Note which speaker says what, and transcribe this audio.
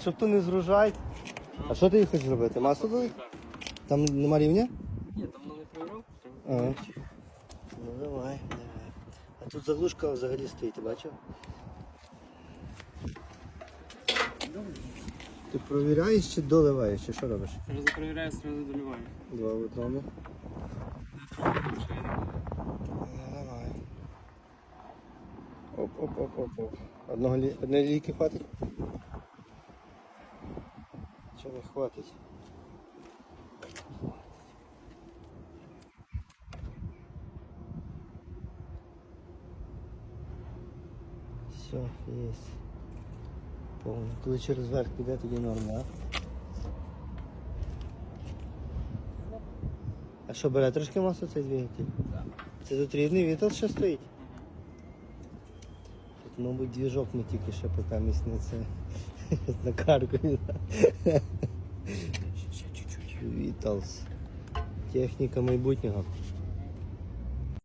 Speaker 1: щоб то не згружать. А що ти хочеш зробити? Масло дали? Там нема рівня?
Speaker 2: Ні, там не проверив.
Speaker 1: Ага. Ну давай, давай. А тут заглушка взагалі стоїть, ти бачив? Ти провіряєш чи доливаєш, чи що робиш?
Speaker 2: Сразу проверяю, сразу доливаю.
Speaker 1: Два в одному. Ну, давай. Оп, оп, оп, оп, оп. Одного лі... Одної ліки хватить? Чи не хватить? Все, є. Повно. Коли через верх піде, тоді норма, а? А що, бере трошки масло цей двигатель?
Speaker 2: Так.
Speaker 1: Це тут рідний вітел ще стоїть? Мабуть, двіжок ми тільки ще поки місне не це.
Speaker 2: Ще чуть-чуть.
Speaker 1: Віталс. Техніка майбутнього.